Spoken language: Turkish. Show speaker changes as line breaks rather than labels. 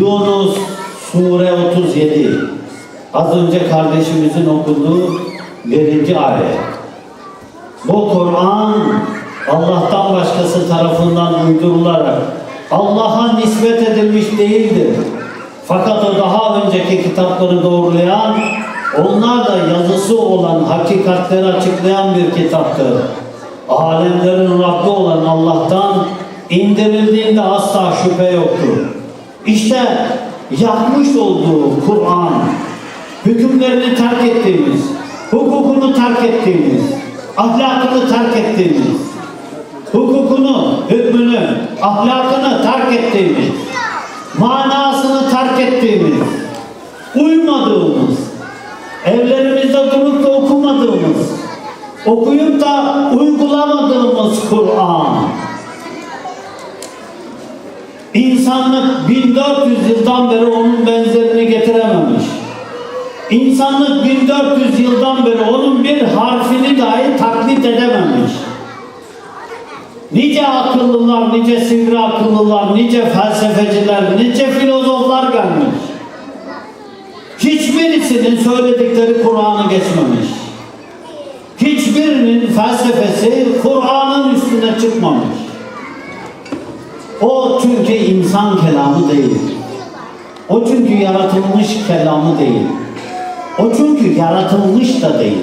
Yunus Sure 37. Az önce kardeşimizin okuduğu birinci ayet. Bu Kur'an Allah'tan başkası tarafından uydurularak Allah'a nispet edilmiş değildir. Fakat o daha önceki kitapları doğrulayan, onlar da yazısı olan hakikatleri açıklayan bir kitaptır. Alemlerin Rabbi olan Allah'tan indirildiğinde asla şüphe yoktur. İşte yapmış olduğu Kur'an, hükümlerini terk ettiğimiz, hukukunu terk ettiğimiz, ahlakını terk ettiğimiz, hukukunu, hükmünü, ahlakını terk ettiğimiz, manasını terk ettiğimiz, uymadığımız, evlerimizde durup da okumadığımız, okuyup da uygulamadığımız Kur'an. İnsanlık 1400 yıldan beri onun benzerini getirememiş. İnsanlık 1400 yıldan beri onun bir harfini dahi taklit edememiş. Nice akıllılar, nice sivri akıllılar, nice felsefeciler, nice filozoflar gelmiş. Hiçbirisinin söyledikleri Kur'an'ı geçmemiş. Hiçbirinin felsefesi Kur'an'ın üstüne çıkmamış. O çünkü insan kelamı değil. O çünkü yaratılmış kelamı değil. O çünkü yaratılmış da değil.